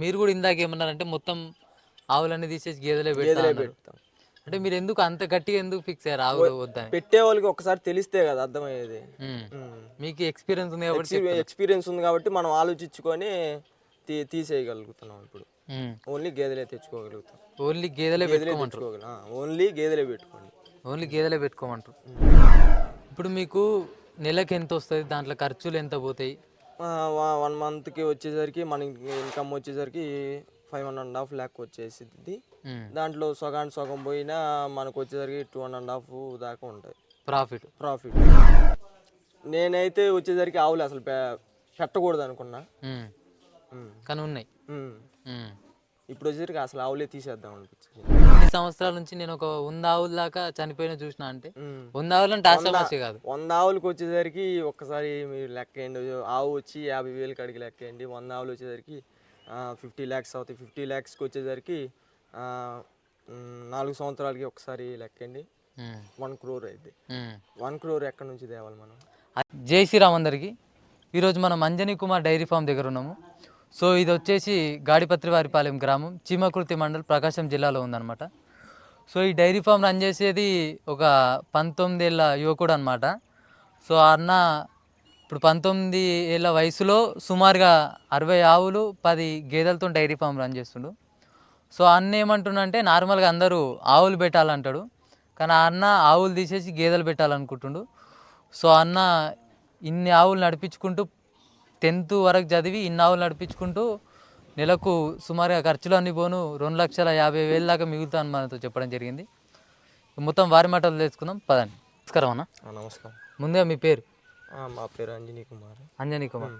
మీరు కూడా ఇందాక ఏమన్నారంటే మొత్తం ఆవులన్నీ తీసేసి గేదెలే పెడతా గేదెలే. పెడతాం. అంటే మీరు ఎందుకు అంత గట్టిగా ఎందుకు ఫిక్స్ అయ్యారు ఆవులు వద్దని పెట్టే వాళ్ళకి ఒకసారి తెలిస్తే కదా అర్థమయ్యేది. మీకు ఎక్స్పీరియన్స్ ఉంది కాబట్టి ఎక్స్పీ- ఎక్స్పీరియన్స్ ఉంది కాబట్టి మనం ఆలోచించుకొని తీ తీసేయగలుగుతున్నాం ఇప్పుడు. ఓన్లీ గేదెలే తెచ్చుకోగలుగుతాం. ఓన్లీ గేదెలే గేదెలే పెట్టుకోమంటారు. తెచ్చుకోగలం. ఓన్లీ గేదెలే పెట్టుకోండి. ఓన్లీ గేదెలే పెట్టుకోమంటారు. ఇప్పుడు మీకు నెలకి ఎంత వస్తుంది? దాంట్లో ఖర్చులు ఎంత పోతాయి? వన్ మంత్కి వచ్చేసరికి మనకి ఇన్కమ్ వచ్చేసరికి five one and half lakh వచ్చేసింది. దాంట్లో సగానికి సగం పోయినా మనకు వచ్చేసరికి టూ అండ్ హాఫ్ దాకా ఉంటాయి. ప్రాఫిట్. ప్రాఫిట్. నేనైతే వచ్చేసరికి ఆవులు అసలు పెట్టకూడదు అనుకున్నా. కానీ ఉన్నాయి. ఇప్పుడు వచ్చేసరికి అసలు ఆవులే తీసేద్దాం అనిపించింది. సంవత్సరాల నుంచి నేను ఒక వంద ఆవుల దాకా చనిపోయిన చూసిన అంటే. వంద ఆవులు అంటే కాదు. వంద ఆవులకు వచ్చేసరికి ఒక్కసారి మీరు లెక్కేయండి ఆవు వచ్చి యాభై వేలు కడిగి లెక్కేయండి వంద ఆవులు వచ్చేసరికి ఫిఫ్టీ ల్యాక్స్ అవుతాయి. ఫిఫ్టీ ల్యాక్స్కి వచ్చేసరికి నాలుగు సంవత్సరాలకి ఒకసారి లెక్కండి. వన్ క్రోర్ అయింది. ఉమ్. వన్ క్రోర్ ఎక్కడి నుంచి తేవాలి మనం? జై శ్రీరామ్ అందరికి. ఈరోజు మనం అంజనీ కుమార్ డైరీ ఫామ్ దగ్గర ఉన్నాము. సో ఇది వచ్చేసి గాడిపత్రివారిపాలెం గ్రామం. చీమకుర్తి మండల్ ప్రకాశం జిల్లాలో ఉందన్నమాట. సో ఈ డైరీ ఫామ్ రన్ చేసేది ఒక పంతొమ్మిదేళ్ళ యువకుడు అనమాట సో ఆ అన్న ఇప్పుడు పంతొమ్మిది ఏళ్ళ వయసులో సుమారుగా అరవై ఆవులు పది గేదెలతో డైరీ ఫామ్ రన్ చేస్తుండు. సో అన్న ఏమంటుండంటే నార్మల్గా అందరూ ఆవులు పెట్టాలంటాడు. కానీ ఆ అన్న ఆవులు తీసేసి గేదెలు పెట్టాలనుకుంటుండు. సో అన్న ఇన్ని ఆవులు నడిపించుకుంటూ టెన్త్ వరకు చదివి ఇన్ని ఆవులు నడిపించుకుంటూ నెలకు సుమారుగా ఖర్చులు అన్ని పోను రెండు లక్షల యాభై వేల దాకా మిగులుతాను మనతో చెప్పడం జరిగింది. మొత్తం వారి మాటలు తెలుసుకుందాం. పదండి. నమస్కారం అన్న. నమస్కారం. ముందుగా మీ పేరు? మా పేరు అంజనీ కుమార్. అంజనీ కుమార్.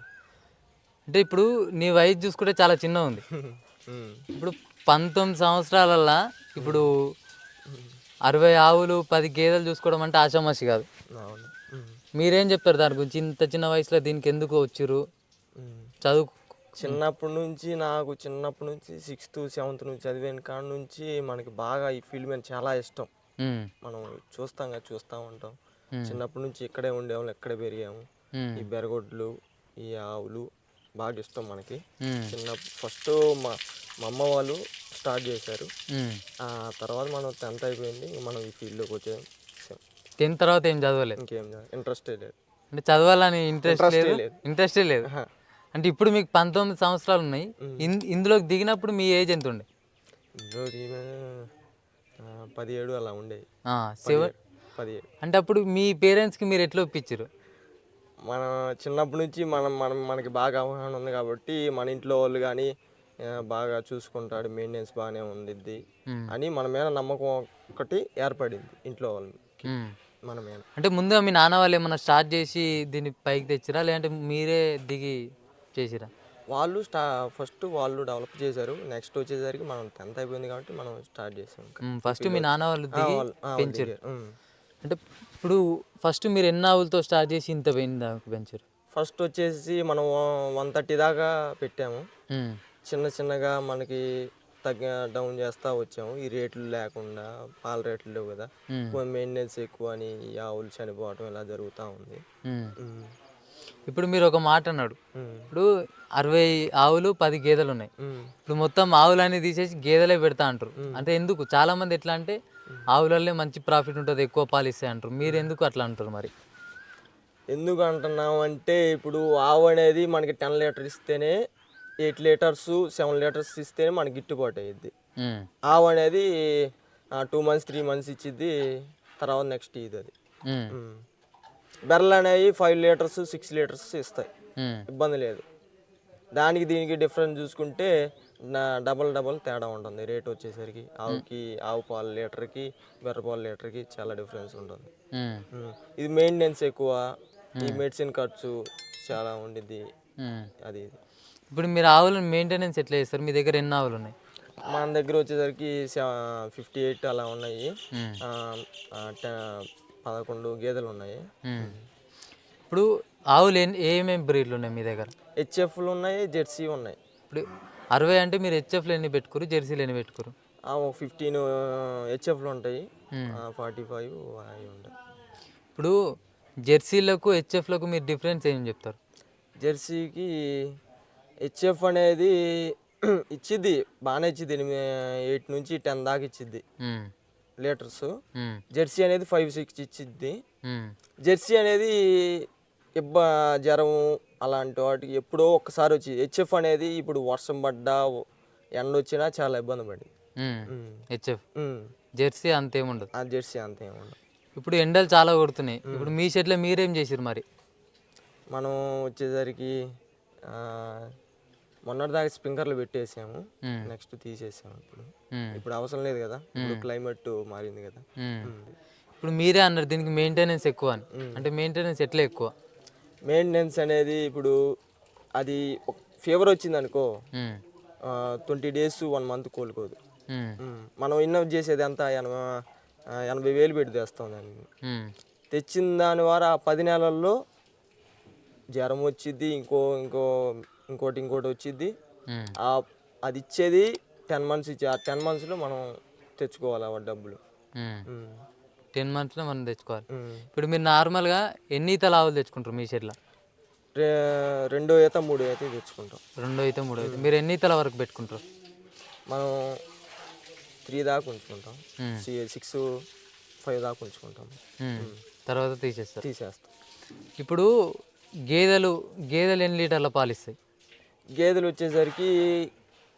అంటే ఇప్పుడు నీ వయసు చూసుకుంటే చాలా చిన్న ఉంది. ఇప్పుడు పంతొమ్మిది సంవత్సరాలల్లా ఇప్పుడు అరవై ఆవులు పది గేదెలు చూసుకోవడం అంటే ఆషామాషి కాదు. మీరేం చెప్తారు దాని గురించి? ఇంత చిన్న వయసులో దీనికి ఎందుకు వచ్చిర్రు? ఉమ్. చదువు చిన్నప్పటి నుంచి నాకు చిన్నప్పటి నుంచి సిక్స్త్ సెవెంత్ నుంచి చదివిన కాడ నుంచి మనకి బాగా ఈ ఫీల్డ్ మీద చాలా ఇష్టం. మనం చూస్తాం కదా చూస్తూ ఉంటాం. చిన్నప్పటి నుంచి ఇక్కడే ఉండేవాళ్ళం ఇక్కడే పెరిగాము. ఈ బెరగొడ్లు ఈ ఆవులు బాగా ఇష్టం మనకి. చిన్న ఫస్ట్ మా మా అమ్మ వాళ్ళు స్టార్ట్ చేశారు. ఆ తర్వాత మనం టెన్త్ అయిపోయింది మనం ఈ ఫీల్డ్లోకి వచ్చాం. టెన్త్ తర్వాత ఏం చదవలేదు. ఇంకేం ఇంట్రెస్టే లేదు. అంటే చదవాలని ఇంట్రెస్ట్ లేదు. ఇంట్రెస్టే లేదు. అంటే ఇప్పుడు మీకు పంతొమ్మిది సంవత్సరాలు ఉన్నాయి. ఇందులోకి దిగినప్పుడు మీ ఏజ్ ఎంత ఉండే? పదిహేడు అలా సెవెన్. పదిహేడు. అంటే అప్పుడు మీ పేరెంట్స్కి మీరు ఎట్లా ఒప్పించారు మన చిన్నప్పటి నుంచి మనం మనం మనకి బాగా అవగాహన ఉంది కాబట్టి మన ఇంట్లో వాళ్ళు కానీ బాగా చూసుకుంటాడు మెయింటెనెన్స్ బాగానే ఉండిద్ది. అని మన మీద నమ్మకం ఒకటి ఏర్పడింది ఇంట్లో వాళ్ళకి. ఉమ్. మన మీద అంటే ముందుగా మీ నాన్న వాళ్ళు ఏమన్నా స్టార్ట్ చేసి దీన్ని పైకి తెచ్చిరా? లేదంటే మీరే దిగి చేసిరా? వాళ్ళు స్టా ఫస్ట్ వాళ్ళు డెవలప్ చేశారు. నెక్స్ట్ వచ్చేసరికి మనం టెన్త్ అయిపోయింది కాబట్టి మనం స్టార్ట్ చేసాం. ఫస్ట్ మీ నాన్న వాళ్ళు దిగి పెంచారు. అంటే ఇప్పుడు ఫస్ట్ మీరు ఎన్ని ఆవులతో స్టార్ట్ చేసి ఇంత పోయింది పెంచారు? ఫస్ట్ వచ్చేసి మనం వన్ థర్టీ దాకా పెట్టాము. చిన్న చిన్నగా మనకి తగ్గ డౌన్ చేస్తూ వచ్చాము. ఈ రేట్లు లేకుండా పాల రేట్లు లేవు కదా. మెయింటెనెన్స్ ఎక్కువ అని ఆవులు చనిపోవటం ఇలా జరుగుతూ ఉంది. ఇప్పుడు మీరు ఒక మాట అన్నాడు. ఇప్పుడు అరవై ఆవులు పది గేదెలు ఉన్నాయి. ఇప్పుడు మొత్తం ఆవులన్నీ తీసేసి గేదెలే పెడతా అంటారు. అంటే ఎందుకు? చాలా మంది ఎట్లా అంటే ఆవులల్లే మంచి ప్రాఫిట్ ఉంటుంది ఎక్కువ పాలు ఇస్తాయి అంటారు. మీరు ఎందుకు అట్లా అంటారు మరి? ఎందుకు అంటున్నాం అంటే ఇప్పుడు ఆవు అనేది మనకి టెన్ లీటర్ ఇస్తేనే ఎయిట్ లీటర్స్ సెవెన్ లీటర్స్ ఇస్తేనే మనకి గిట్టుబాటు అయ్యిద్ది ఆవు అనేది టూ మంత్స్ త్రీ మంత్స్ ఇచ్చిద్ది తర్వాత నెక్స్ట్ ఇది అది. బెర్రలు అనేవి ఫైవ్ లీటర్స్ సిక్స్ లీటర్స్ ఇస్తాయి. ఇబ్బంది లేదు. దానికి దీనికి డిఫరెన్స్ చూసుకుంటే నా డబల్ డబల్ తేడా ఉంటుంది. రేట్ వచ్చేసరికి ఆవుకి ఆవు పాలు లీటర్కి బెర్ర పాలు లీటర్కి చాలా డిఫరెన్స్ ఉంటుంది. ఇది మెయింటెనెన్స్ ఎక్కువ. ఈ మెడిసిన్ ఖర్చు చాలా ఉండిద్ది. అది ఇది. ఇప్పుడు మీరు ఆవులను మెయింటెనెన్స్ ఎట్లా చేస్తారు? మీ దగ్గర ఎన్ని ఆవులు ఉన్నాయి? మన దగ్గర వచ్చేసరికి ఫిఫ్టీ ఎయిట్ అలా ఉన్నాయి. పదకొండు గేదెలు ఉన్నాయి. ఇప్పుడు ఆవులు ఏమేమి బ్రీడ్లు ఉన్నాయి మీ దగ్గర? హెచ్ఎఫ్లు ఉన్నాయి జెర్సీ ఉన్నాయి. ఇప్పుడు అరవై అంటే మీరు హెచ్ఎఫ్లు ఎన్ని పెట్టుకోరు జెర్సీలు ఎన్ని పెట్టుకోరు ఫిఫ్టీన్ హెచ్ఎఫ్లు ఉంటాయి. ఫార్టీ ఫైవ్ అవి ఉంటాయి. ఇప్పుడు జెర్సీలకు హెచ్ఎఫ్లకు మీరు డిఫరెన్స్ ఏం చెప్తారు? జెర్సీకి హెచ్ఎఫ్ అనేది ఇచ్చిద్ది బాగానే ఇచ్చిద్ది ఎయిట్ నుంచి టెన్ దాకా ఇచ్చిద్ది. లీటర్స్. జెర్సీ అనేది ఫైవ్ సిక్స్ ఇచ్చిద్ది. జెర్సీ అనేది ఇబ్బ జ్వరం అలాంటి వాటికి ఎప్పుడో ఒక్కసారి వచ్చి హెచ్ఎఫ్ అనేది ఇప్పుడు వర్షం పడ్డా ఎండ వచ్చినా చాలా ఇబ్బంది పడింది. హెచ్ఎఫ్. జెర్సీ అంతేముండదు ఆ జెర్సీ అంత ఏమన్నా ఇప్పుడు ఎండలు చాలా కొడుతున్నాయి. ఇప్పుడు మీ షెడ్లో మీరేం చేసిరు మరి? మనం వచ్చేసరికి మొన్నటిదాకా స్ప్రింకర్లు పెట్టేసాము. నెక్స్ట్ తీసేసాము ఇప్పుడు. ఇప్పుడు అవసరం లేదు కదా? ఇప్పుడు క్లైమేట్ మారింది కదా. ఇప్పుడు మీరే అన్నారు దీనికి మెయింటెనెన్స్ ఎక్కువ అని. అంటే మెయింటెనెన్స్ ఎట్లా ఎక్కువ? మెయింటెనెన్స్ అనేది ఇప్పుడు అది ఫీవర్ వచ్చింది అనుకో ట్వంటీ డేస్ వన్ మంత్ కోలుకోదు. మనం ఇన్వెస్ట్ చేసేది ఎంత? ఎనభై ఎనభై వేలు పెట్టి తెస్తాం ఉమ్, తెచ్చిన దాని వారు ఆ పది నెలల్లో జ్వరం వచ్చిద్ది ఇంకో ఇంకో ఇంకోటి ఇంకోటి వచ్చిద్ది. ఆ అది ఇచ్చేది టెన్ మంత్స్ ఇచ్చి ఆ టెన్ మంత్స్లో మనం తెచ్చుకోవాలి ఆ డబ్బులు. టెన్ మంత్స్లో మనం తెచ్చుకోవాలి. ఇప్పుడు మీరు నార్మల్గా ఎన్ని ఈతల ఆవులు తెచ్చుకుంటారు మీ షెడ్లో రే- రెండో ఈత మూడో ఈత తెచ్చుకుంటాం. రెండో అయితే మూడో అయితే మీరు ఎన్ని ఈతల వరకు పెట్టుకుంటారు? మనం త్రీ దాకా ఉంచుకుంటాం. సిక్స్ ఫైవ్ దాకా ఉంచుకుంటాం. తర్వాత తీసేస్తారు. తీసేస్తాం. ఇప్పుడు గేదెలు గేదెలు ఎన్ని లీటర్ల పాలు ఇస్తాయి? గేదెలు వచ్చేసరికి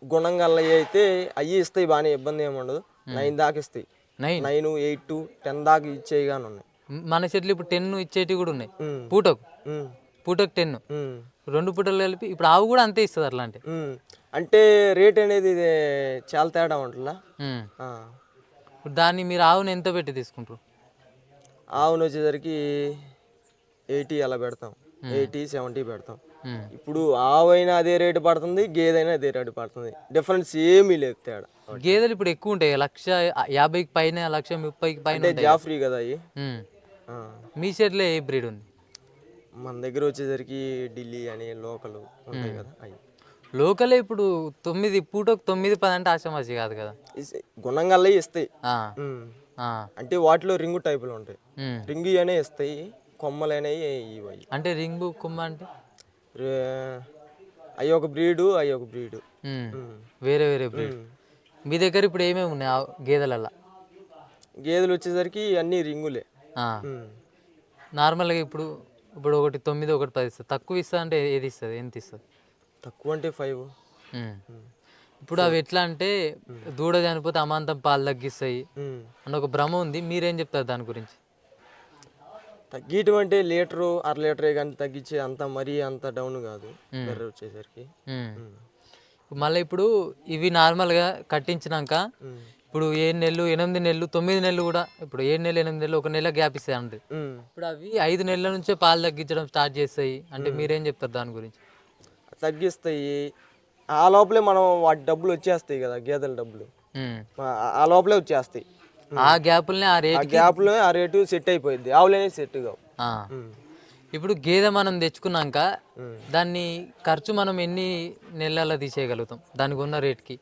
గుణంగా అల్లయి అయితే అయ్యి ఇస్తాయి బాగానే ఇబ్బంది ఏమి ఉండదు. నైన్ దాకా ఇస్తాయి. నైన్? నైన్ ఎయిట్ టెన్ దాకా ఇచ్చేవి కానీ ఉన్నాయి. మన చెట్లు ఇప్పుడు టెన్ ఇచ్చేటివి కూడా ఉన్నాయి. పూటకు. పూటకు టెన్. రెండు పూటలు కలిపి ఇప్పుడు ఆవు కూడా అంతే ఇస్తుంది అట్లా అంటే. అంటే రేట్ అనేది ఇది చాలా తేడా ఉంటుందా? దాన్ని మీరు ఆవుని ఎంత పెట్టి తీసుకుంటారు? ఆవును వచ్చేసరికి ఎయిటీ అలా పెడతాం. ఎయిటీ సెవెంటీ పెడతాం. ఇప్పుడు ఆవు అయినా అదే రేటు పడుతుంది గేదైనా అదే రేటు పడుతుంది. డిఫరెన్స్ ఏమీ లేదు తేడా. గేదెలు ఇప్పుడు ఎక్కువ ఉంటాయి లక్ష యాభైకి పైన లక్ష ముప్పైకి పైన జాఫ్రీ కదా అవి. మీ షెడ్లో ఏ బ్రీడ్ ఉంది? మన దగ్గర వచ్చేసరికి ఢిల్లీ అని లోకల్ ఉంటాయి కదా అవి లోకలే ఇప్పుడు తొమ్మిది పూటకు తొమ్మిది పది అంటే ఆశమాసి కాదు కదా. గుణంగా ఇస్తాయి. అంటే వాటిలో రింగు టైపులు ఉంటాయి. రింగు అనే ఇస్తాయి కొమ్మలు అనేవి అంటే రింగు కుమ్మ అంటే? అవి ఒక బ్రీడు అవి ఒక బ్రీడు. వేరే వేరే బ్రీడ్. మీ దగ్గర ఇప్పుడు ఏమేమి ఉన్నాయి గేదెలల్లో? గేదెలు వచ్చేసరికి అన్ని రింగులే. నార్మల్గా ఇప్పుడు ఇప్పుడు ఒకటి తొమ్మిది ఒకటి పది ఇస్తుంది. తక్కువ ఇస్తుంది అంటే ఏది ఇస్తుంది? ఎంత ఇస్తుంది? తక్కువ అంటే ఫైవ్. ఇప్పుడు అవి ఎట్లా అంటే దూడ చనిపోతే అమాంతం పాలు తగ్గిస్తాయి అని ఒక భ్రమ ఉంది. మీరేం చెప్తారు దాని గురించి? తగ్గీయటం అంటే లీటరు అర లీటరే కానీ తగ్గించే అంత మరీ అంత డౌన్ కాదు బెర్రె వచ్చేసరికి. మళ్ళీ ఇప్పుడు ఇవి నార్మల్గా కట్టించినాక. ఇప్పుడు ఏడు నెలలు ఎనిమిది నెలలు తొమ్మిది నెలలు కూడా ఇప్పుడు ఏడు నెలలు ఎనిమిది నెలలు ఒక నెల గ్యాప్ ఇస్తాయి అండి. ఇప్పుడు అవి ఐదు నెలల నుంచే పాలు తగ్గించడం స్టార్ట్ చేస్తాయి. అంటే మీరేం చెప్తారు దాని గురించి? తగ్గిస్తాయి. ఆ లోపలే మనం వాటి డబ్బులు వచ్చేస్తాయి కదా గేదెల డబ్బులు. ఆ లోపలే వచ్చేస్తాయి. ఆ గ్యాపుల్ని ఆ ఆ రేట్ గ్యాప్లో ఆ రేటు సెట్ అయిపోయింది. ఆవులనే సెట్ కావు. ఇప్పుడు గేదె మనం తెచ్చుకున్నాక. దాన్ని ఖర్చు మనం ఎన్ని నెలల్లో తీసేయగలుగుతాం? దానికి ఉన్న రేట్కి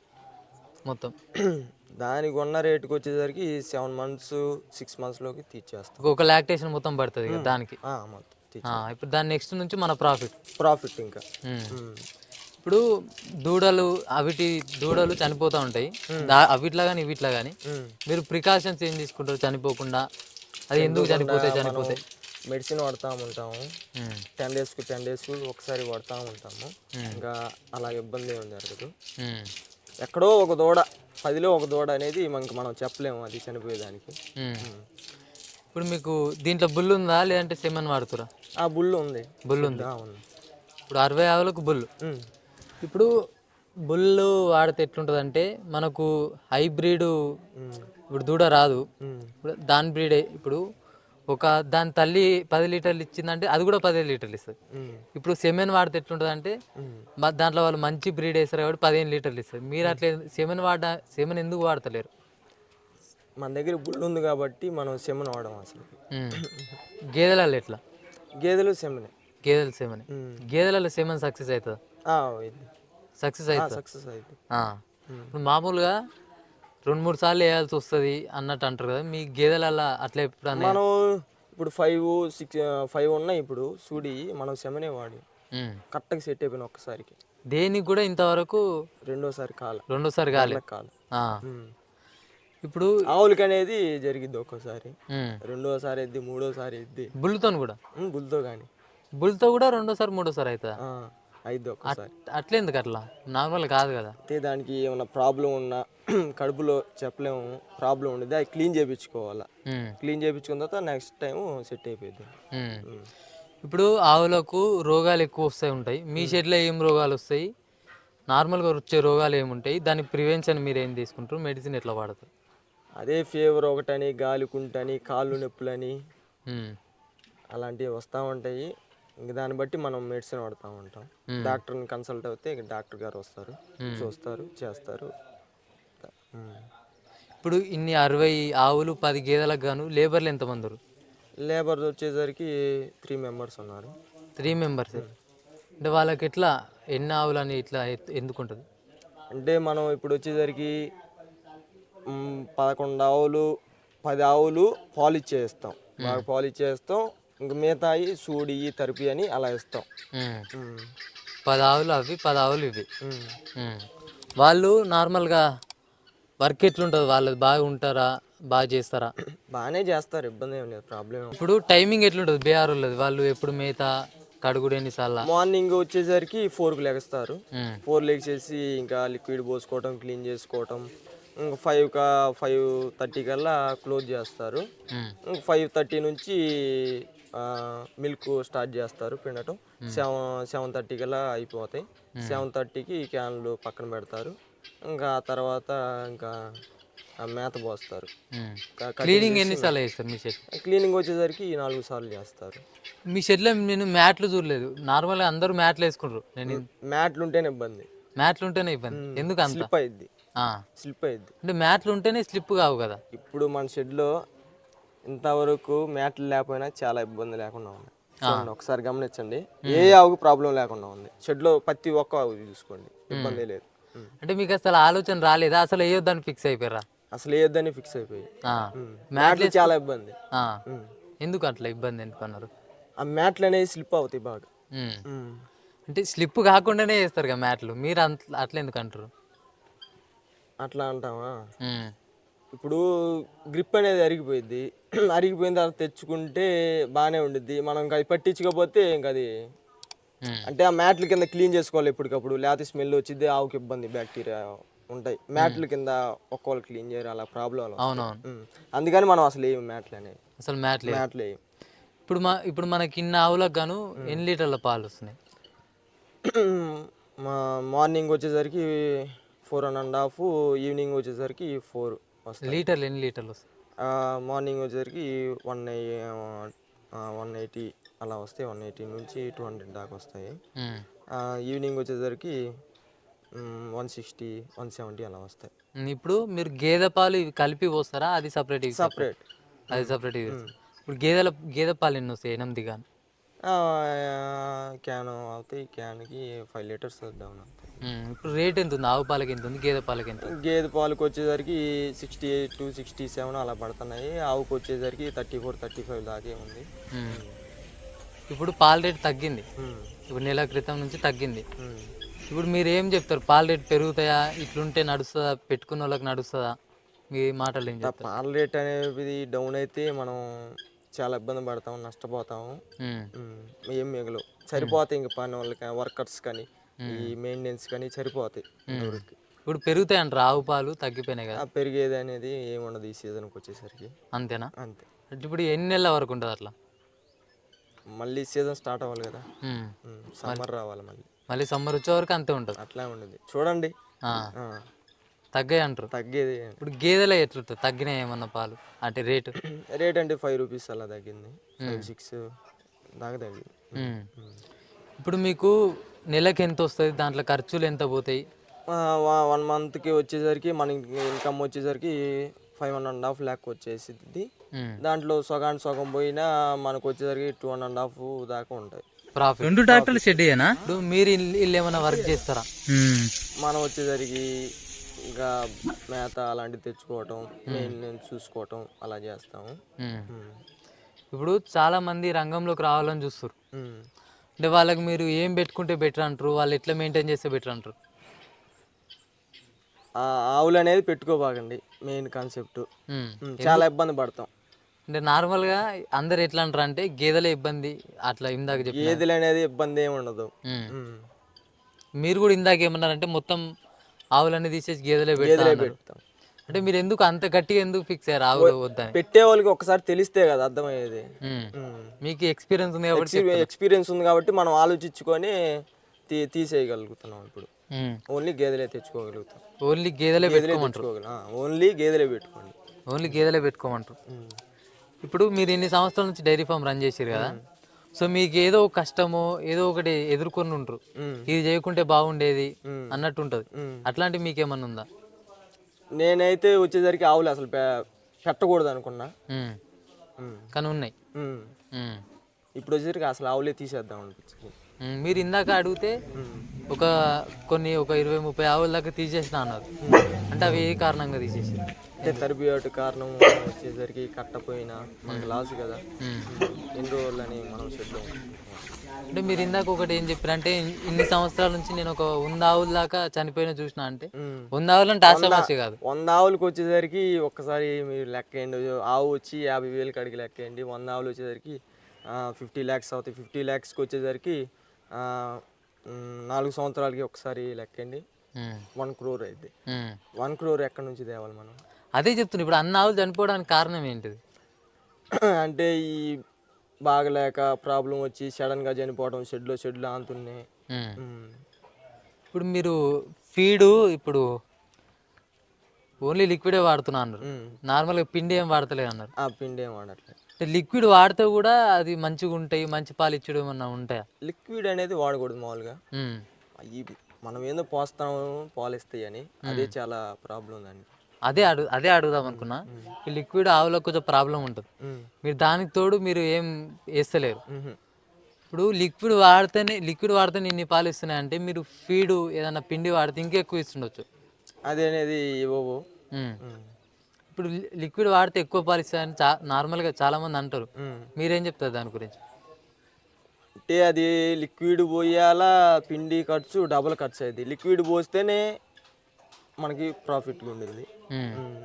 మొత్తం. దానికి ఉన్న రేటుకి వచ్చేసరికి సెవెన్ మంత్స్ సిక్స్ మంత్స్లోకి తీర్చేస్తాం. ఒక లాక్టేషన్ మొత్తం పడుతుంది దానికి? మొత్తం ఇప్పుడు దాని నెక్స్ట్ నుంచి మన ప్రాఫిట్. ప్రాఫిట్ ఇంకా. ఇప్పుడు దూడలు అవిటి దూడలు చనిపోతూ ఉంటాయి. అవిట్లా కానీ ఇవిట్లా కానీ. మీరు ప్రికాషన్స్ ఏం తీసుకుంటారు? చనిపోకుండా. అది ఎందుకు చనిపోతాయి చనిపోతాయి మెడిసిన్ వాడుతూ ఉంటాము. టెన్ డేస్కి టెన్ డేస్ ఒకసారి వాడుతూ ఉంటాము. ఇంకా అలా ఇబ్బంది ఏమి జరగదు. ఎక్కడో ఒక దూడ పదిలో ఒక దూడ అనేది మనకి మనం చెప్పలేము అది చనిపోయేదానికి. ఇప్పుడు మీకు దీంట్లో బుల్ ఉందా? లేదంటే సెమన్ వాడుతురా? ఆ బుల్ ఉంది. బుల్ ఉంది. ఇప్పుడు అరవై ఆవులకు బుల్. ఇప్పుడు బుల్ వాడితే ఎట్లుంటుంది అంటే మనకు హైబ్రిడ్. ఇప్పుడు దూడ రాదు. ఇప్పుడు దాని బ్రీడే ఇప్పుడు ఒక దాని తల్లి పది లీటర్లు ఇచ్చిందంటే అది కూడా పదిహేను లీటర్లు ఇస్తుంది. ఇప్పుడు సెమెన్ వాడితే ఎట్లుంటుంది అంటే దాంట్లో వాళ్ళు మంచి బ్రీడ్ వేస్తారు కాబట్టి పదిహేను లీటర్లు ఇస్తారు మీరు అట్లా సెమెన్ వాడ సెమెన్ ఎందుకు వాడతలేరు మన దగ్గర బుల్ ఉంది కాబట్టి మనం సెమన్ వాడడం అసలు. గేదెలలో ఎట్లా గేదెలు సెమనే గేదెలు సెమెన్. గేదెలలో సెమెన్ సక్సెస్ అవుతుందా సక్సెస్ అవుతుంది సక్సెస్ ఇప్పుడు మామూలుగా రెండు మూడు సార్లు వేయాల్సి వస్తుంది అన్నట్టు అంటారు కదా మీ గేదెలలో అట్లా ఎప్పుడన్నా మనం ఇప్పుడు ఫైవ్ సిక్స్ ఫైవ్ ఉన్నాయి ఇప్పుడు సూడి మనం సెమనే వాడి. కరెక్ట్గా సెట్ అయిపోయిన ఒక్కసారికి. దేనికి కూడా ఇంతవరకు రెండోసారి కాల. రెండోసారి కాలేదు కాదు ఆ. ఇప్పుడు ఆవులకి అనేది జరిగిద్ది ఒక్కోసారి. రెండోసారి ఎద్ది మూడోసారి ఎద్ది. బుల్తో కూడా? బుల్తో కానీ బుల్తో కూడా రెండోసారి మూడోసారి అవుతుందా అయిద్ది ఒక్కోసారి. అట్లా ఎందుకు అట్లా నార్మల్ కాదు కదా. అయితే దానికి ఏమైనా ప్రాబ్లం ఉన్నా కడుపులో చెప్పలేము ప్రాబ్లం ఉండేది అది క్లీన్ చేయించుకోవాలా క్లీన్ చేయించుకున్న తర్వాత నెక్స్ట్ టైం సెట్ అయిపోయింది. ఇప్పుడు ఆవులకు రోగాలు ఎక్కువ వస్తాయి ఉంటాయి. మీ షెడ్లో ఏం రోగాలు వస్తాయి? నార్మల్గా వచ్చే రోగాలు ఏముంటాయి? దాని ప్రివెన్షన్ మీరు ఏం తీసుకుంటారు? మెడిసిన్ ఎట్లా వాడతారు? అదే ఫీవర్ ఒకటని గాలికుంటని కాళ్ళు నొప్పులని అలాంటివి వస్తూ ఉంటాయి. ఇంక దాన్ని బట్టి మనం మెడిసిన్ వాడుతూ ఉంటాం. డాక్టర్ని కన్సల్ట్ అవుతే ఇక డాక్టర్ గారు వస్తారు. చూస్తారు చేస్తారు. ఇప్పుడు ఇన్ని అరవై ఆవులు పది గేదెలకు గాను లేబర్లు ఎంతమంది లేబర్ వచ్చేసరికి త్రీ మెంబర్స్ ఉన్నారు. త్రీ మెంబర్స్ అంటే వాళ్ళకి ఎట్లా ఎన్ని ఆవులు అని ఇట్లా ఎందుకు ఉంటుంది? అంటే మనం ఇప్పుడు వచ్చేసరికి పదకొండు ఆవులు పది ఆవులు పాలు ఇచ్చేస్తాం బాగా పాలు ఇచ్చేస్తాం ఇంక మిగతాయి సూడి తరిపి అని అలా ఇస్తాం. ఉమ్. మ్, పది ఆవులు అవి పది ఆవులు ఇవి. వాళ్ళు నార్మల్గా వర్క్ ఎట్లుంటుంది? వాళ్ళది బాగా ఉంటారా? బాగా చేస్తారా? బాగానే చేస్తారు ఇబ్బంది ఏం లేదు ప్రాబ్లం ఇప్పుడు టైమింగ్ ఎట్లుంటుంది బీఆర్ వాళ్ళది వాళ్ళు ఎప్పుడు మేత కడుగుడు ఎన్నిసార్లు? మార్నింగ్ వచ్చేసరికి ఫోర్కి లెగస్తారు ఫోర్ లెగ్సేసి ఇంకా లిక్విడ్ పోసుకోవటం క్లీన్ చేసుకోవటం ఇంకా ఫైవ్ కా ఫైవ్ థర్టీ కల్లా క్లోజ్ చేస్తారు. ఇంక ఫైవ్ థర్టీ నుంచి మిల్క్ స్టార్ట్ చేస్తారు పిండటం. సెవెన్ సెవెన్ థర్టీ కల్లా అయిపోతాయి సెవెన్ థర్టీకి క్యాన్లు పక్కన పెడతారు. ఇంకా ఆ తర్వాత ఇంకా మేత పోస్తారు. క్లీనింగ్ ఎన్నిసార్లు చేస్తారు మీ షెడ్ క్లీనింగ్ వచ్చేసరికి నాలుగు సార్లు చేస్తారు. మీ షెడ్లో నేను మ్యాట్లు చూడలేదు. నార్మల్గా అందరూ మ్యాట్లు వేసుకుంటారు. నేను మ్యాట్లు ఉంటేనే ఇబ్బంది. మ్యాట్లు ఉంటేనే ఇబ్బంది. ఎందుకు అంత స్లిప్ అయింది. స్లిప్ అయింది అంటే మ్యాట్లు ఉంటేనే స్లిప్ కావు కదా. ఇప్పుడు మన షెడ్లో ఇంతవరకు మ్యాట్లు లేకపోయినా చాలా ఇబ్బంది లేకుండా ఉంది. చూడండి ఒకసారి గమనించండి. ఏ ఆవుకు ప్రాబ్లం లేకుండా ఉంది. షెడ్లో ప్రతి ఒక్క ఆవు చూసుకోండి. ఇబ్బంది లేదు. అంటే మీకు అసలు ఆలోచన రాలేదా? అసలు వేయొద్దని ఫిక్స్ అయిపోయారా? అసలు వేయొద్దని ఫిక్స్ అయిపోయి. మ్యాట్లు చాలా ఇబ్బంది. ఎందుకు అట్లా ఇబ్బంది ఎందుకు అన్నారు? ఆ మ్యాట్లు అనేవి స్లిప్ అవుతాయి బాగా. అంటే స్లిప్ కాకుండానే వేస్తారు కదా మ్యాట్లు. మీరు అంత అట్లా ఎందుకు అంటారు? అట్లా ఉమ్. ఇప్పుడు గ్రిప్ అనేది అరిగిపోయింది అరిగిపోయిన తర్వాత తెచ్చుకుంటే బాగానే ఉండిద్ది. మనం ఇంకా అది పట్టించకపోతే ఇంకా అది. అంటే ఆ మ్యాట్ల కింద క్లీన్ చేసుకోవాలి ఎప్పటికప్పుడు. లేకపోతే స్మెల్ వచ్చింది ఆవుకి ఇబ్బంది బ్యాక్టీరియా ఉంటాయి. మ్యాట్ల కింద ఒక్కోళ్ళు క్లీన్ చేయరు అలా ప్రాబ్లం అవునవును. అందుకని మనం అసలు ఏమి మ్యాట్లు అనేవి. అసలు మ్యాట్లు. వేయం ఇప్పుడు మా ఇప్పుడు మనకి ఇన్ని ఆవులకు గాను ఎన్ని లీటర్ల పాలు వస్తున్నాయి? మా మార్నింగ్ వచ్చేసరికి four and and half evening వచ్చేసరికి ఫోర్ లీటర్లు ఎన్ని లీటర్లు వస్తాయి? మార్నింగ్ వచ్చేసరికి వన్ వన్ ఎయిటీ అలా వస్తాయి వన్ ఎయిటీ నుంచి టూ హండ్రెడ్ దాకా వస్తాయి. ఈవినింగ్ వచ్చేసరికి వన్ సిక్స్టీ వన్ సెవెంటీ అలా వస్తాయి. ఇప్పుడు మీరు గేదె పాలు ఇవి కలిపి పోస్తారా? అది సపరేట్ సపరేట్. అది సపరేట్ ఇప్పుడు గేదెల గేదె పాలు ఎన్ని వస్తాయి? ఎనిమిది కానీ క్యాన్ అవుతాయి క్యాన్కి ఫైవ్ లీటర్స్ డౌన్ అవుతాయి ఇప్పుడు రేట్ ఎంత ఉంది? ఆవు పాలకి ఎంత ఉంది? గేదె పాలకి ఎంత? గేదె పాలకు వచ్చేసరికి sixty eight to sixty seven అలా పడుతున్నాయి. ఆవుకు వచ్చేసరికి థర్టీ ఫోర్ థర్టీ ఫైవ్ దాకే ఉంది. ఇప్పుడు పాల రేట్ తగ్గింది. ఇప్పుడు నెల క్రితం నుంచి తగ్గింది. ఇప్పుడు మీరు ఏం చెప్తారు? పాల రేట్ పెరుగుతాయా? ఇట్లుంటే నడుస్తుందా? పెట్టుకున్న వాళ్ళకి నడుస్తుందా? మీ మాటలు పాల రేట్ అనేది డౌన్ అయితే మనం చాలా ఇబ్బంది పడతాం నష్టపోతాము. ఏం మిగలవు. సరిపోతాయి ఇంక పని వాళ్ళకి వర్కర్స్ కానీ ఈ మెయింటెనెన్స్ కానీ సరిపోతాయి ఊరికి ఇప్పుడు పెరుగుతాయి అంటారు ఆవు పాలు తగ్గిపోయినాయి కదా? పెరిగేది అనేది ఏముండదు ఈ సీజన్కి వచ్చేసరికి. అంతేనా? అంతే. అంటే ఇప్పుడు ఎన్ని నెలల వరకు ఉంటుంది అట్లా? మళ్ళీ సీజన్ స్టార్ట్ అవ్వాలి కదా. సమ్మర్ రావాలి మళ్ళీ. మళ్ళీ సమ్మర్ వచ్చే వరకు అంతే ఉంటుంది. అట్లా ఉండదు. చూడండి. తగ్గాయి అంటారు. తగ్గేది. ఇప్పుడు గేదెలో ఎట్లుంటుంది తగ్గినాయి ఏమన్నా పాలు? అంటే రేటు? రేట్ అంటే ఫైవ్ రూపీస్ అలా తగ్గింది. ఫైవ్ సిక్స్ దాకా తగ్గింది. ఇప్పుడు మీకు నెలకి ఎంత వస్తుంది? దాంట్లో ఖర్చులు ఎంత పోతాయి? వన్ మంత్కి వచ్చేసరికి మనకి ఇన్కమ్ వచ్చేసరికి five one and half lakh వచ్చేసింది. దాంట్లో సగానికి సగం పోయినా మనకు వచ్చేసరికి టూ వన్ అండ్ హాఫ్ దాకా ఉంటాయి. ప్రాఫిట్ రెండు ట్రాక్టర్లు షెడ్ అయ్యానా ఇప్పుడు మీరు ఇల్లు ఏమైనా వర్క్ చేస్తారా? మనం వచ్చేసరికి ఇంకా మేత అలాంటివి తెచ్చుకోవటం మెయింటెనెన్స్ చూసుకోవటం అలా చేస్తాము. ఇప్పుడు చాలా మంది రంగంలోకి రావాలని చూస్తారు. అంటే వాళ్ళకి మీరు ఏం పెట్టుకుంటే బెటర్ అంటారు? వాళ్ళు ఎట్లా మెయింటైన్ చేస్తే బెటర్ అంటారు? ఆ ఆవులు అనేది పెట్టుకోబాకండి మెయిన్ కాన్సెప్ట్. చాలా ఇబ్బంది పడతాం. అంటే నార్మల్గా అందరు ఎట్లా అంటారు అంటే గేదెలే ఇబ్బంది అట్లా ఇందాక చెప్పి గేదెలు అనేది ఇబ్బంది ఏమి ఉండదు. మీరు కూడా ఇందాక ఏమన్నారంటే మొత్తం ఆవులన్నీ తీసేసి గేదెలే గేదెలే పెడతాం. అంటే మీరు ఎందుకు అంత గట్టిగా ఎందుకు ఫిక్స్ అయ్యారు ఆవులు వద్దని? పెట్టే వాళ్ళకి ఒకసారి తెలిస్తే కదా అర్థమయ్యేది. మీకు ఎక్స్పీరియన్స్ ఉంది కాబట్టి ఎక్స్పీ- ఎక్స్పీరియన్స్ ఉంది కాబట్టి మనం ఆలోచించుకొని తీ తీసేయగలుగుతున్నాం ఇప్పుడు. ఓన్లీ గేదెలే తెచ్చుకోగలుగుతాం. ఓన్లీ గేదెలే పెట్టుకోమంటారు. ఓన్లీ గేదెలే పెట్టుకోండి. ఓన్లీ గేదెలే పెట్టుకోమంటారు. ఇప్పుడు మీరు ఇన్ని సంవత్సరాల నుంచి డైరీ ఫామ్ రన్ చేసారు కదా. సో మీకు ఏదో కష్టమో ఏదో ఒకటి ఎదుర్కొని ఉంటారు. ఇది చేయకుంటే బాగుండేది. అన్నట్టు ఉంటుంది ఉమ్. అట్లాంటివి మీకేమన్నా ఉందా నేనైతే వచ్చేసరికి ఆవులు అసలు పెట్టకూడదు అనుకున్నా. కానీ ఉన్నాయి. ఇప్పుడు వచ్చేసరికి అసలు ఆవులే తీసేద్దాం అనిపించింది. మీరు ఇందాక అడిగితే. ఒక కొన్ని ఒక ఇరవై ముప్పై ఆవుల దాకా తీసేసిన అన్నారు. అంటే అవి ఏ కారణంగా తీసేసి అంటే తరబియాటు కారణం వచ్చేసరికి కట్టపోయినా మనకు లాస్ కదా. ఎన్ని రోజులని మనం షెడ్లో అంటే మీరు ఇందాక ఒకటి ఏం చెప్పారంటే ఇన్ని సంవత్సరాల నుంచి నేను ఒక వంద ఆవుల దాకా చనిపోయిన చూసిన అంటే వంద ఆవులు అంటే ఆశామాషి కాదు. వంద ఆవులకు వచ్చేసరికి ఒక్కసారి మీరు లెక్కేయండి ఆవు వచ్చి యాభై వేలు కడిగి లెక్కేయండి వంద ఆవులు వచ్చేసరికి ఫిఫ్టీ ల్యాక్స్ అవుతాయి. ఫిఫ్టీ ల్యాక్స్కి వచ్చేసరికి నాలుగు సంవత్సరాలకి ఒకసారి లెక్కండి. వన్ క్రోర్ అయితే. వన్ క్రోర్ ఎక్కడి నుంచి తేవాలి మనం? అదే చెప్తున్నా ఇప్పుడు అన్న ఆవులు చనిపోవడానికి కారణం ఏంటిది? అంటే ఈ బాగలేక ప్రాబ్లం వచ్చి సడన్గా చనిపోవడం షెడ్లో షెడ్లో. మ్, ఇప్పుడు మీరు ఫీడు ఇప్పుడు ఓన్లీ లిక్విడే వాడుతున్నా అన్నారు. నార్మల్గా పిండి ఏం వాడతలేదు అన్నారు. ఆ పిండి ఏం వాడట్లేదు. అంటే లిక్విడ్ వాడితే కూడా అది మంచిగా ఉంటాయి మంచి పాలు ఇచ్చడం ఏమన్నా ఉంటాయా? లిక్విడ్ అనేది వాడకూడదు మామూలుగా. ఈ మనం ఏందో పోస్తాము పాలిస్తాయి అని అదే చాలా ప్రాబ్లం దానికి. అదే అడు అదే అడుగుదాం అనుకున్నా. ఈ లిక్విడ్ ఆవులకు కొంచెం ప్రాబ్లం ఉంటుంది. మీరు దానికి తోడు మీరు ఏం వేస్తలేరు. ఇప్పుడు లిక్విడ్ వాడితేనే లిక్విడ్ వాడితేనే ఇన్ని పాలు ఇస్తున్నాయి అంటే మీరు ఫీడు ఏదైనా పిండి వాడితే ఇంకెక్కువ ఇస్తుండొచ్చు. అది అనేది ఇవ్వవు. ఇప్పుడు లిక్విడ్ వాడితే ఎక్కువ పాలు ఇస్తాయని చా నార్మల్గా చాలా మంది అంటారు. మీరేం చెప్తారు దాని గురించి? అంటే అది లిక్విడ్ పోయాలా పిండి ఖర్చు డబుల్ ఖర్చు అయింది లిక్విడ్ పోస్తేనే మనకి ప్రాఫిట్గా ఉండేది.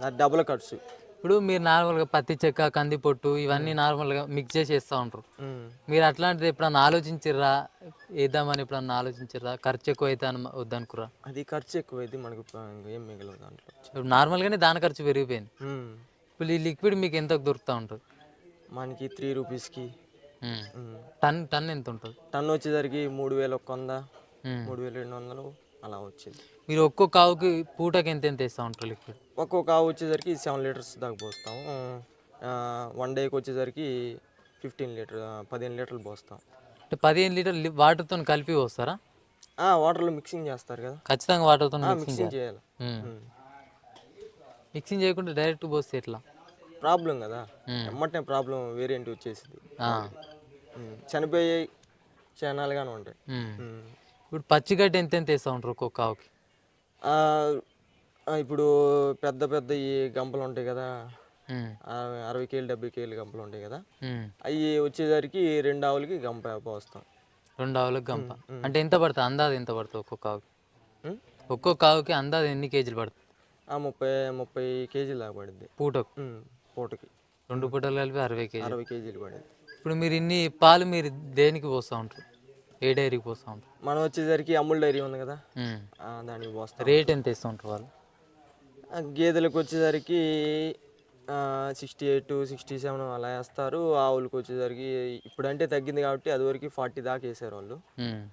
అది డబుల్ ఖర్చు. ఇప్పుడు మీరు నార్మల్గా పత్తి చెక్క కంది పొట్టు ఇవన్నీ నార్మల్గా మిక్స్ చేసి వేస్తూ ఉంటారు. మీరు అట్లాంటిది ఎప్పుడన్నా ఆలోచించిర్రా? వేద్దామని ఎప్పుడన్నా ఆలోచించిర్రా? ఖర్చు ఎక్కువ అయితే అని వద్దనుకురా అది ఖర్చు ఎక్కువైంది మనకు ప- ఏం మిగలదు దాంట్లో. ఇప్పుడు నార్మల్గానే దాని ఖర్చు పెరిగిపోయింది. ఇప్పుడు ఈ లిక్విడ్ మీకు ఎంత దొరుకుతూ ఉంటుంది? మనకి త్రీ రూపీస్కి. టన్ టన్ ఎంత ఉంటుంది టన్ వచ్చేసరికి మూడు వేల ఒక్క వంద. మూడు వేల రెండు వందలు. అలా వచ్చింది. మీరు ఒక్కొక్క ఆవుకి పూటకి ఎంత ఎంత వేస్తూ ఉంటారు లిక్విడ్? ఒక్కొక్క ఆవు వచ్చేసరికి సెవెన్ లీటర్స్ దాకా పోస్తాం. వన్ డేకి వచ్చేసరికి ఫిఫ్టీన్ లీటర్ పదిహేను లీటర్లు పోస్తాం. అంటే పదిహేను లీటర్ వాటర్తో కలిపి వస్తారా ఆ, వాటర్లో మిక్సింగ్ చేస్తారు కదా. ఖచ్చితంగా వాటర్తో మిక్సింగ్ చేయాలి. మిక్సింగ్ చేయకుండా డైరెక్ట్ పోస్తే ఎట్లా? ప్రాబ్లం కదా. ఉమ్. ఎమ్మటనే ప్రాబ్లం వేరియంట్ వచ్చేసింది. చనిపోయే క్షణాలుగానే ఉంటాయి. ఇప్పుడు పచ్చిగడ్డి ఎంత ఎంత వేస్తూ ఉంటారు ఒక్కొక్క ఆవుకి? ఇప్పుడు పెద్ద పెద్ద ఈ గంపలు ఉంటాయి కదా. అరవై కేలు డెబ్బై కేలు గంపలు ఉంటాయి కదా. అవి వచ్చేసరికి రెండు ఆవులకి గంప పోస్తాం. రెండు ఆవులకు గంప. అంటే ఎంత పడుతుంది? అందాది ఎంత పడుతుంది ఒక్కొక్క ఆవుకి. ఒక్కొక్క ఆవుకి అందాది ఎన్ని కేజీలు పడుతుంది? ఆ, ముప్పై ముప్పై కేజీలు దాకా పడుద్ది. పూటకు. పూటకి. రెండు పూటలు కలిపి అరవై కేజీ అరవై కేజీలు పడింది ఇప్పుడు మీరు ఇన్ని పాలు మీరు దేనికి పోస్తూ ఉంటారు? ఏ డైరీకి పోస్తూ? ఉంటారు మనం వచ్చేసరికి అమూల్ డైరీ ఉంది కదా. ఆ, దానికి పోస్తాం. రేట్ ఎంత ఇస్తూ ఉంటారు వాళ్ళు? ఆ, గేదెలకు వచ్చేసరికి సిక్స్టీ ఎయిట్ సిక్స్టీ సెవెన్ అలా వేస్తారు. ఆవులకు వచ్చేసరికి ఇప్పుడంటే తగ్గింది కాబట్టి అది వరకు ఫార్టీ దాకా వేసారు వాళ్ళు. ఉమ్.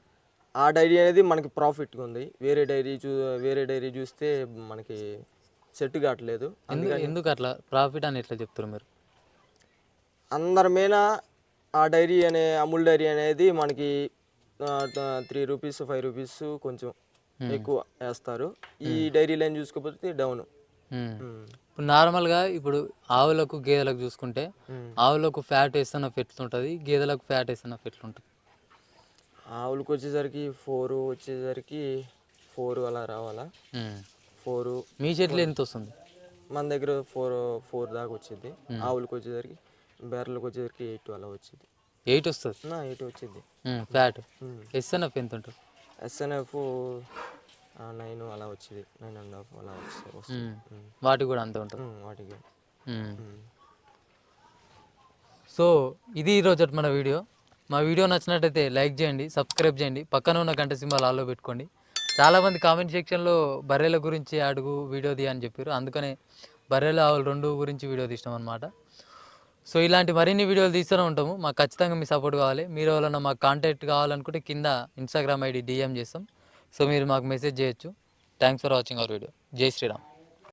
ఆ డైరీ అనేది మనకి ప్రాఫిట్గా ఉంది. వేరే డైరీ చూ వేరే డైరీ చూస్తే మనకి సెట్ కావట్లేదు. ఎందుకు ఎందుకు అట్లా? ప్రాఫిట్ అని ఎట్లా చెప్తారు మీరు? అందరి మీద ఆ డైరీ అనే అమూల్ డైరీ అనేది మనకి త్రీ రూపీస్ ఫైవ్ రూపీస్ కొంచెం ఎక్కువ వేస్తారు. ఈ డైరీ లైన్ చూసుకోకపోతే డౌన్ ఉమ్. ఇప్పుడు నార్మల్గా ఇప్పుడు ఆవులకు గేదెలకు చూసుకుంటే ఆవులకు ఫ్యాట్ వేస్తున్న ఉంటుంది గేదెలకు ఫ్యాట్ వేస్తున్న ఉంటుంది ఆవులకు వచ్చేసరికి ఫోర్ వచ్చేసరికి ఫోర్ అలా రావాలా. ఫోర్ మీ చెట్లు ఎంత వస్తుంది? మన దగ్గర ఫోర్ ఫోర్ దాకా వచ్చింది. ఆవులకు వచ్చేసరికి బెర్రలకు వచ్చేసరికి ఎయిట్ అలా వచ్చింది. ఎయిట్ వస్తుంది. నా ఎయిట్ వచ్చింది. ఫ్యాట్. ఎస్ఎన్ఎఫ్ ఎంత ఉంటుంది? ఎస్ఎన్ఎఫ్ నైన్ అలా వచ్చింది. నైన్ అండ్ హాఫ్ అలా వస్తుంది. ఉమ్. వాటికి కూడా అంతే ఉంటుంది. వాటికి. సో ఇది ఈరోజు మన వీడియో. మా వీడియో నచ్చినట్టయితే లైక్ చేయండి సబ్స్క్రైబ్ చేయండి. పక్కన ఉన్న గంట సింబల్ ఆల్లో పెట్టుకోండి. చాలామంది కామెంట్ సెక్షన్లో బర్రెల గురించి అడుగు వీడియో అని చెప్పారు. అందుకనే బర్రెల ఆవులు రెండు గురించి వీడియో తీసినాం అనమాట సో ఇలాంటి మరిన్ని వీడియోలు తీస్తూనే ఉంటాము. మాకు ఖచ్చితంగా మీ సపోర్ట్ కావాలి. మీరు ఎవరైనా మాకు కాంటాక్ట్ కావాలనుకుంటే కింద ఇన్స్టాగ్రామ్ ఐడి డిఎం చేస్తాం. సో మీరు మాకు మెసేజ్ చేయొచ్చు. Thanks for watching our video Jai Shriram.